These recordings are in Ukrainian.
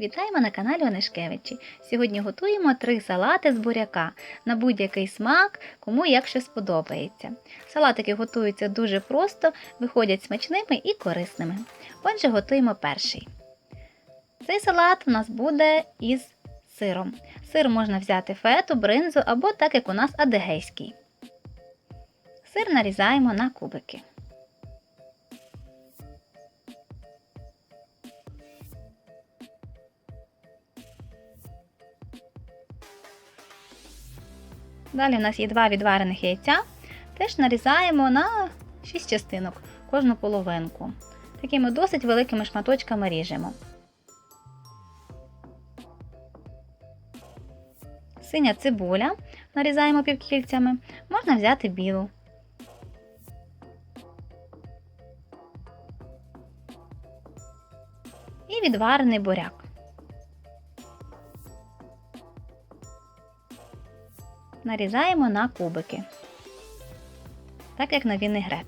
Вітаємо на каналі Онишкевичі. Сьогодні готуємо три салати з буряка на будь-який смак, кому як що сподобається. Салатики готуються дуже просто, виходять смачними і корисними. Отже, готуємо перший. Цей салат у нас буде із сиром. Сир можна взяти фету, бринзу або так як у нас адегейський. Сир нарізаємо на кубики. Далі у нас є два відварених яйця. Теж нарізаємо на 6 частинок, кожну половинку. Такими досить великими шматочками ріжемо. Синя цибуля нарізаємо півкільцями, можна взяти білу. І відварений буряк. Нарізаємо на кубики, так як на вінегрет.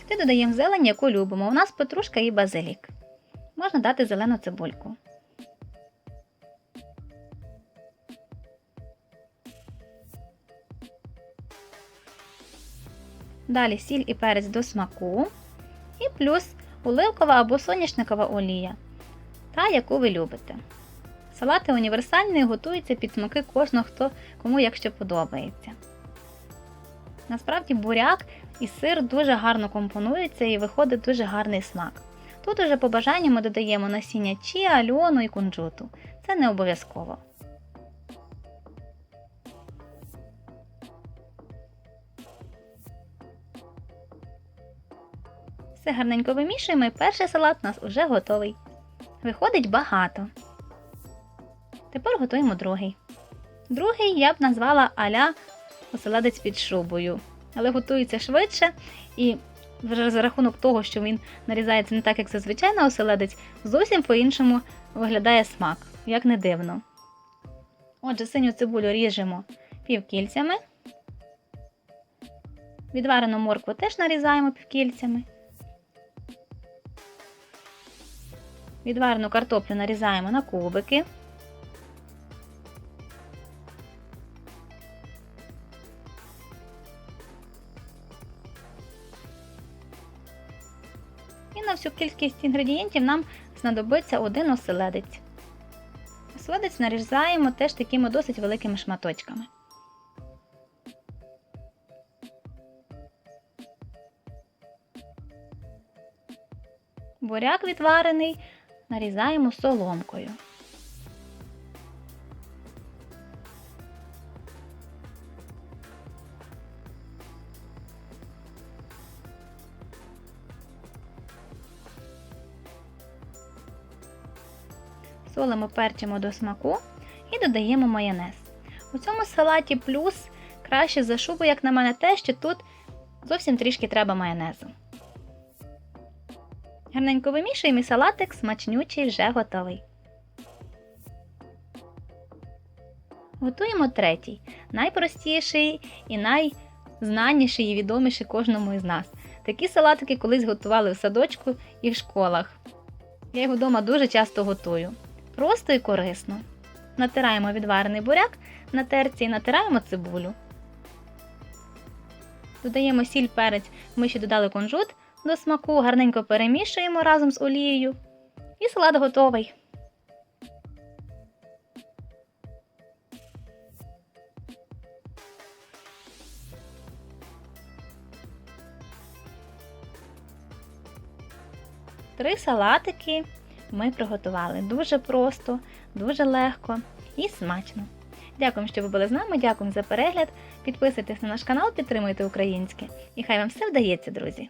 Сюди додаємо зелень, яку любимо. У нас петрушка і базилік. Можна дати зелену цибульку. Далі сіль і перець до смаку. І плюс оливкова або соняшникова олія, та яку ви любите. Салати універсальні готуються під смаки кожного, хто кому якщо подобається. Насправді буряк і сир дуже гарно компонуються і виходить дуже гарний смак. Тут уже по бажанню ми додаємо насіння чіа, льону і кунжуту. Це не обов'язково. Все гарненько вимішуємо і перший салат у нас уже готовий. Виходить багато. Тепер готуємо другий. Другий я б назвала аля оселедець під шубою. Але готується швидше і вже за рахунок того, що він нарізається не так, як зазвичай на оселедець, зовсім по-іншому виглядає смак, як не дивно. Отже, синю цибулю ріжемо півкільцями. Відварену моркву теж нарізаємо півкільцями. Відварену картоплю нарізаємо на кубики. І на всю кількість інгредієнтів нам знадобиться один оселедець. Оселедець нарізаємо теж такими досить великими шматочками. Буряк відварений нарізаємо соломкою. Солимо перчимо до смаку і додаємо майонез. У цьому салаті плюс краще за шубу, як на мене, те, що тут зовсім трішки треба майонезу. Гарненько вимішуємо і салатик смачнючий вже готовий. Готуємо третій, найпростіший і найзнаніший і відоміший кожному із нас. Такі салатики колись готували в садочку і в школах. Я його вдома дуже часто готую. Просто і корисно. Натираємо відварений буряк на терці і натираємо цибулю. Додаємо сіль перець, ми ще додали кунжут до смаку, гарненько перемішуємо разом з олією. І салат готовий. Три салатики ми приготували дуже просто, дуже легко і смачно. Дякую, що ви були з нами, дякую за перегляд. Підписуйтесь на наш канал, підтримуйте українське. І хай вам все вдається, друзі!